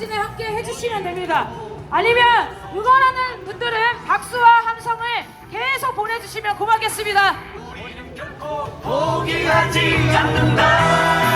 제작진에 함께 해주시면 됩니다. 아니면 응원하는 분들은 박수와 함성을 계속 보내주시면 고맙겠습니다. 포기하지 않는다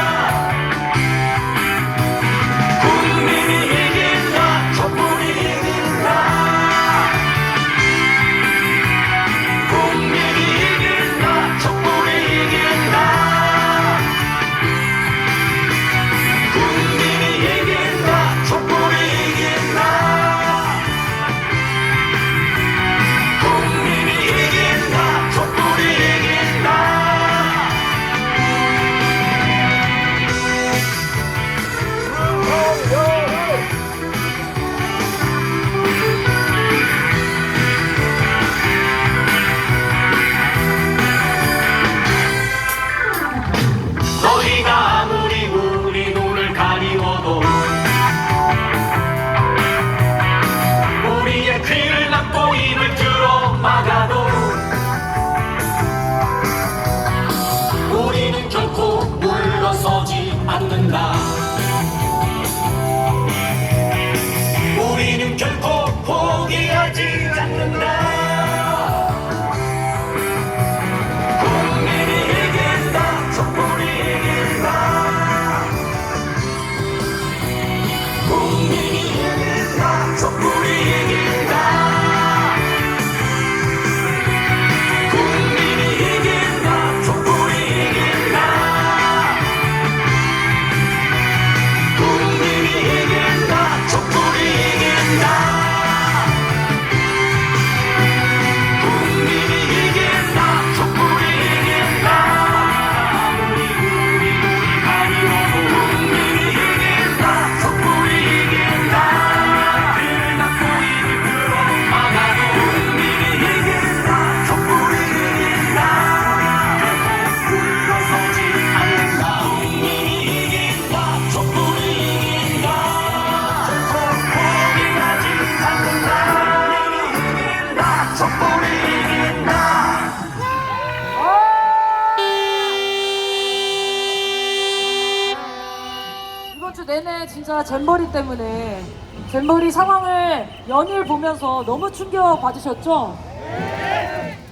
진짜 잼버리 때문에 잼버리 상황을 연일 보면서 너무 충격 받으셨죠?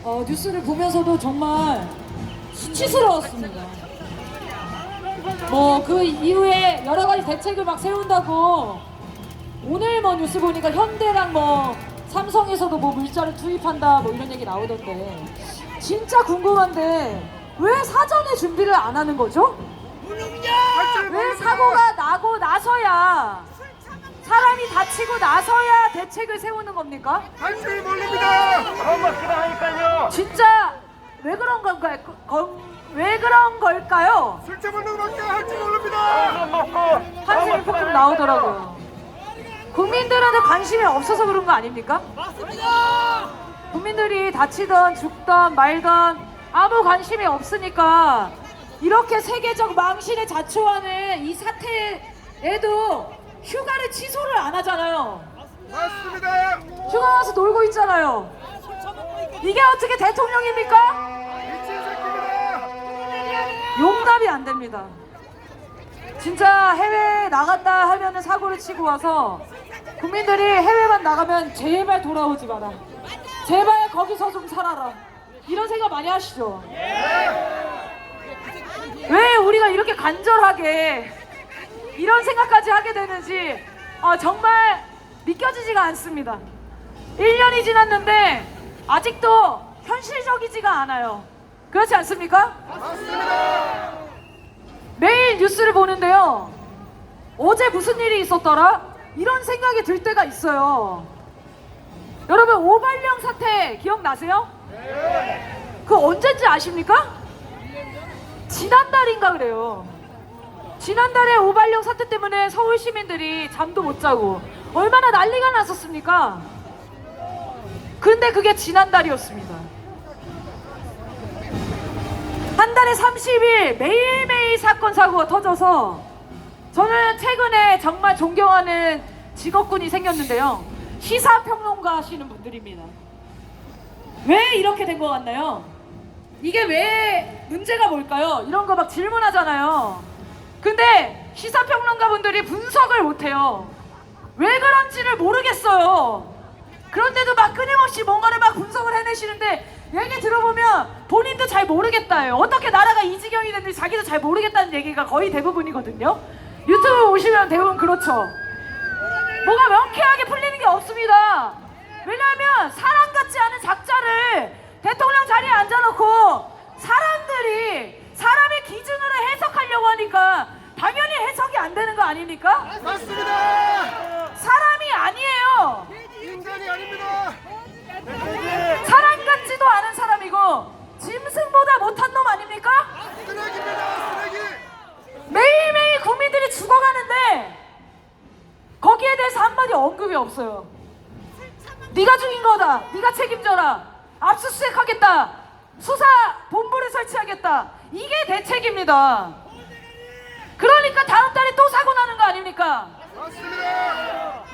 어, 뉴스를 보면서도 정말 수치스러웠습니다. 뭐 그 이후에 여러 가지 대책을 막 세운다고 오늘 뭐 뉴스 보니까 현대랑 뭐 삼성에서도 뭐 물자를 투입한다 뭐 이런 얘기 나오던데 진짜 궁금한데 왜 사전에 준비를 안 하는 거죠? 왜 사고가 나고 나서야 사람이 다치고 나서야 대책을 세우는 겁니까? 한줄 모릅니다. 하니까요. 진짜 왜 그런 건가요? 그- 건- 왜 그런 걸까요? 술 처먹는 것밖에 할줄 모릅니다. 먹고 한숨이 푹푹 나오더라고요. 국민들한테 관심이 없어서 그런 거 아닙니까? 맞습니다. 국민들이 다치던 죽던 말던 아무 관심이 없으니까 이렇게 세계적 망신에 자초하는 이 사태에도 휴가를 취소를 안 하잖아요. 맞습니다. 휴가 와서 놀고 있잖아요. 이게 어떻게 대통령입니까? 미친 새끼입니다. 용답이 안 됩니다. 진짜 해외 나갔다 하면은 사고를 치고 와서 국민들이 해외만 나가면 제발 돌아오지 마라. 제발 거기서 좀 살아라. 이런 생각 많이 하시죠? 왜 우리가 이렇게 간절하게 이런 생각까지 하게 되는지 어, 정말 믿겨지지가 않습니다. 1년이 지났는데 아직도 현실적이지가 않아요. 그렇지 않습니까? 매일 뉴스를 보는데요. 어제 무슨 일이 있었더라? 이런 생각이 들 때가 있어요. 여러분 오발령 사태 기억나세요? 그 언제인지 아십니까? 지난달인가 그래요. 지난달에 오발령 사태 때문에 서울 시민들이 잠도 못 자고 얼마나 난리가 났었습니까? 근데 그게 지난달이었습니다. 한 달에 30일 매일매일 사건 사고가 터져서 저는 최근에 정말 존경하는 직업군이 생겼는데요. 시사평론가 하시는 분들입니다. 왜 이렇게 된 것 같나요? 이게 왜 문제가 뭘까요? 이런 거 막 질문하잖아요. 근데 시사평론가 분들이 분석을 못해요. 왜 그런지를 모르겠어요. 그런데도 막 끊임없이 뭔가를 막 분석을 해내시는데 얘기 들어보면 본인도 잘 모르겠다예요. 어떻게 나라가 이 지경이 됐는지 자기도 잘 모르겠다는 얘기가 거의 대부분이거든요. 유튜브 보시면 대부분 그렇죠. 뭐가 명쾌하게 풀리는 게 없습니다. 왜냐하면 사람 같지 않은 작자를 대통령 자리에 앉아놓고 사람들이 사람의 기준으로 해석하려고 하니까 당연히 해석이 안 되는 거 아닙니까? 맞습니다. 사람이 아니에요. 인간이 아닙니다. 사람 같지도 않은 사람이고 짐승보다 못한 놈 아닙니까? 쓰레기입니다. 쓰레기. 매일매일 국민들이 죽어가는데 거기에 대해서 한마디 언급이 없어요. 네가 죽인 거다. 네가 책임져라. 압수수색 하겠다. 수사 본부를 설치하겠다. 이게 대책입니다. 그러니까 다음 달에 또 사고 나는 거 아닙니까? 맞습니다.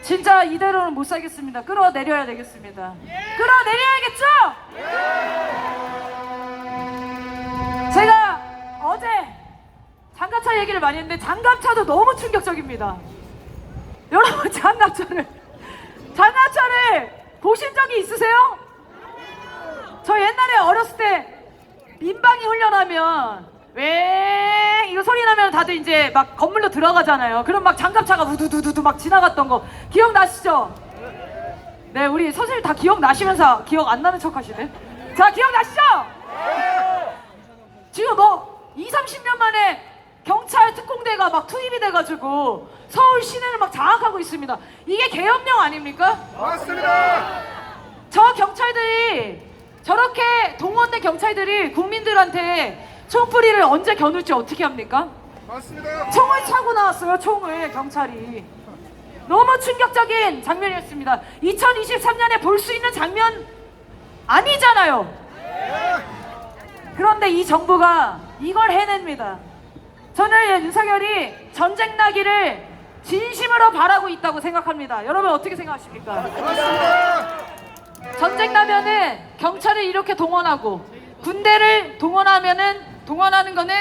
진짜 이대로는 못 살겠습니다. 끌어내려야 되겠습니다. 끌어내려야겠죠? 제가 어제 장갑차 얘기를 많이 했는데 장갑차도 너무 충격적입니다. 여러분 장갑차를 장갑차를 보신 적이 있으세요? 저 옛날에 어렸을 때 민방위 훈련하면 왜 이거 소리 나면 다들 이제 막 건물로 들어가잖아요. 그럼 막 장갑차가 우두두두두 막 지나갔던 거 기억나시죠? 네, 우리 선생님 다 기억나시면서 기억 안 나는 척 하시네. 자, 기억나시죠? 지금 뭐 2, 30년 만에 경찰 특공대가 막 투입이 돼가지고 서울 시내를 막 장악하고 있습니다. 이게 계엄령 아닙니까? 맞습니다. 저 경찰들이 저렇게 동원된 경찰들이 국민들한테 총뿌리를 언제 겨눌지 어떻게 합니까? 맞습니다. 총을 차고 나왔어요, 총을 경찰이. 너무 충격적인 장면이었습니다. 2023년에 볼 수 있는 장면 아니잖아요. 그런데 이 정부가 이걸 해냅니다. 저는 윤석열이 전쟁 나기를 진심으로 바라고 있다고 생각합니다. 여러분 어떻게 생각하십니까? 맞습니다. 전쟁 나면은 경찰을 이렇게 동원하고 군대를 동원하면은 동원하는 거는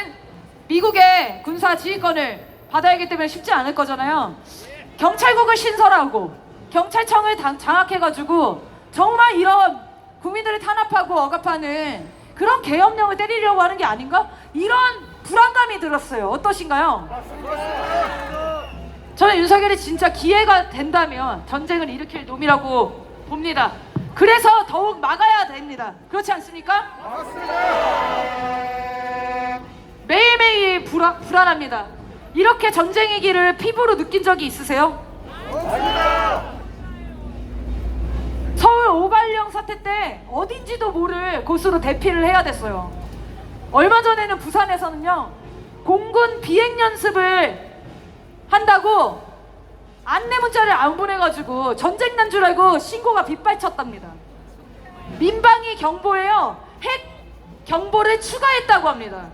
미국의 군사 지휘권을 받아야 하기 때문에 쉽지 않을 거잖아요. 경찰국을 신설하고 경찰청을 당- 장악해가지고 정말 이런 국민들을 탄압하고 억압하는 그런 계엄령을 때리려고 하는 게 아닌가? 이런 불안감이 들었어요. 어떠신가요? 저는 윤석열이 진짜 기회가 된다면 전쟁을 일으킬 놈이라고 봅니다. 그래서 더욱 막아야 됩니다. 그렇지 않습니까? 매일매일 불안, 불안합니다. 이렇게 전쟁의 길을 피부로 느낀 적이 있으세요? 서울 오발령 사태 때 어딘지도 모를 곳으로 대피를 해야 됐어요. 얼마 전에는 부산에서는요, 공군 비행 연습을 한다고 안내 문자를 안 보내가지고 전쟁 난 줄 알고 신고가 빗발쳤답니다. 민방위 경보에요, 핵 경보를 추가했다고 합니다.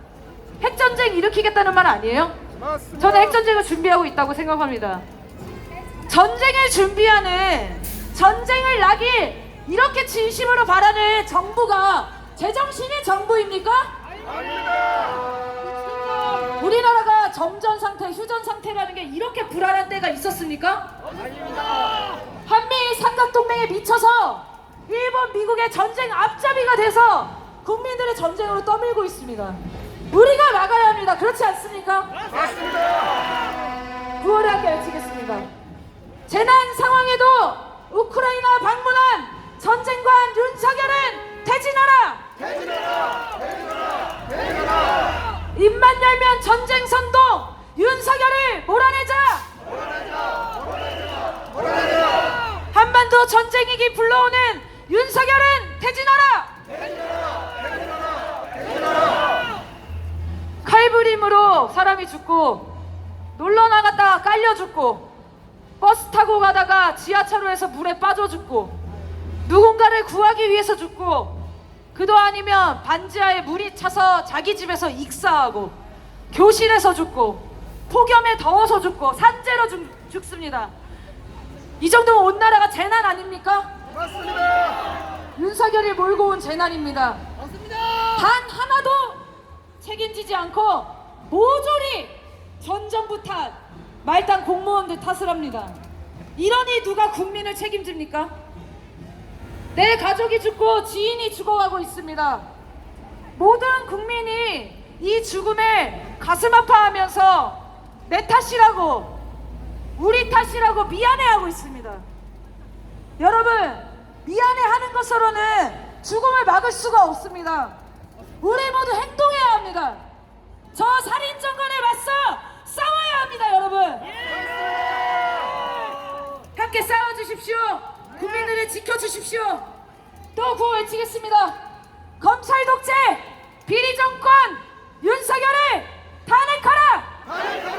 핵 전쟁 일으키겠다는 말 아니에요? 맞습니다. 저는 핵전쟁을 준비하고 있다고 생각합니다. 전쟁을 준비하는 전쟁을 나길 이렇게 진심으로 바라는 정부가 제정신의 정부입니까? 우리나라가 점전 상태, 휴전 상태라는 게 이렇게 불안한 때가 있었습니까? 한미 삼각동맹에 미쳐서 일본, 미국의 전쟁 앞잡이가 돼서 국민들의 전쟁으로 떠밀고 있습니다. 우리가 막아야 합니다. 그렇지 않습니까? 맞습니다. 9월에 함께 외치겠습니다. 재난 상황에도 우크라이나 방문한 전쟁관 윤석열은 퇴진하라! 입만 열면 전쟁 선동! 윤석열을 몰아내자! 한반도 전쟁이기 불러오는 윤석열은 퇴진하라! 칼부림으로 사람이 죽고 놀러 나갔다가 깔려 죽고 버스 타고 가다가 지하철로에서 물에 빠져 죽고 누군가를 구하기 위해서 죽고 그도 아니면 반지하에 물이 차서 자기 집에서 익사하고 교실에서 죽고 폭염에 더워서 죽고 산재로 죽, 죽습니다. 이 정도면 온 나라가 재난 아닙니까? 맞습니다. 윤석열이 몰고 온 재난입니다. 맞습니다. 단 하나도 책임지지 않고 모조리 전정부 탓, 말단 공무원들 탓을 합니다. 이러니 누가 국민을 책임집니까? 내 가족이 죽고 지인이 죽어가고 있습니다. 모든 국민이 이 죽음에 가슴 아파하면서 내 탓이라고 우리 탓이라고 미안해하고 있습니다. 여러분 미안해하는 것으로는 죽음을 막을 수가 없습니다. 우리 모두 행동해야 합니다. 저 살인 정권에 맞서 싸워야 합니다, 여러분. 함께 싸워 주십시오. 국민들을 지켜주십시오. 또 구호 외치겠습니다. 검찰 독재, 비리 정권, 윤석열을 탄핵하라! 탄핵하라!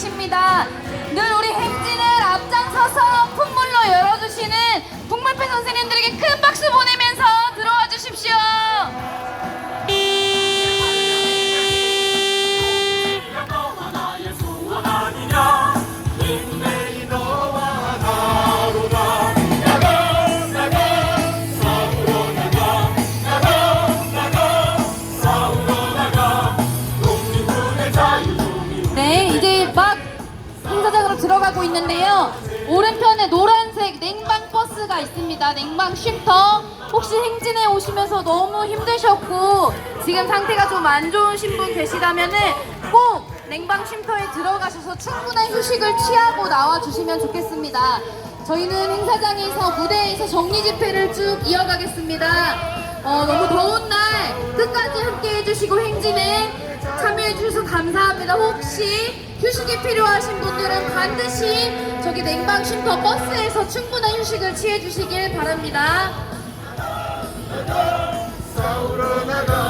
계십니다. 늘 우리 행진을 앞장서서 풍물로 열어주시는 북물패 선생님들에게 큰 박수 보내니다 행사장으로 들어가고 있는데요. 오른편에 노란색 냉방 버스가 있습니다. 냉방 쉼터. 혹시 행진에 오시면서 너무 힘드셨고 지금 상태가 좀 안 좋으신 분 계시다면은 꼭 냉방 쉼터에 들어가셔서 충분한 휴식을 취하고 나와 주시면 좋겠습니다. 저희는 행사장에서 무대에서 정리 집회를 쭉 이어가겠습니다. 어, 너무 더운 날 끝까지 함께 해주시고 행진에 참여해 주셔서 감사합니다. 혹시 휴식이 필요하신 분들은 반드시 저기 냉방 쉼터 버스에서 충분한 휴식을 취해 주시길 바랍니다. 싸우러 나가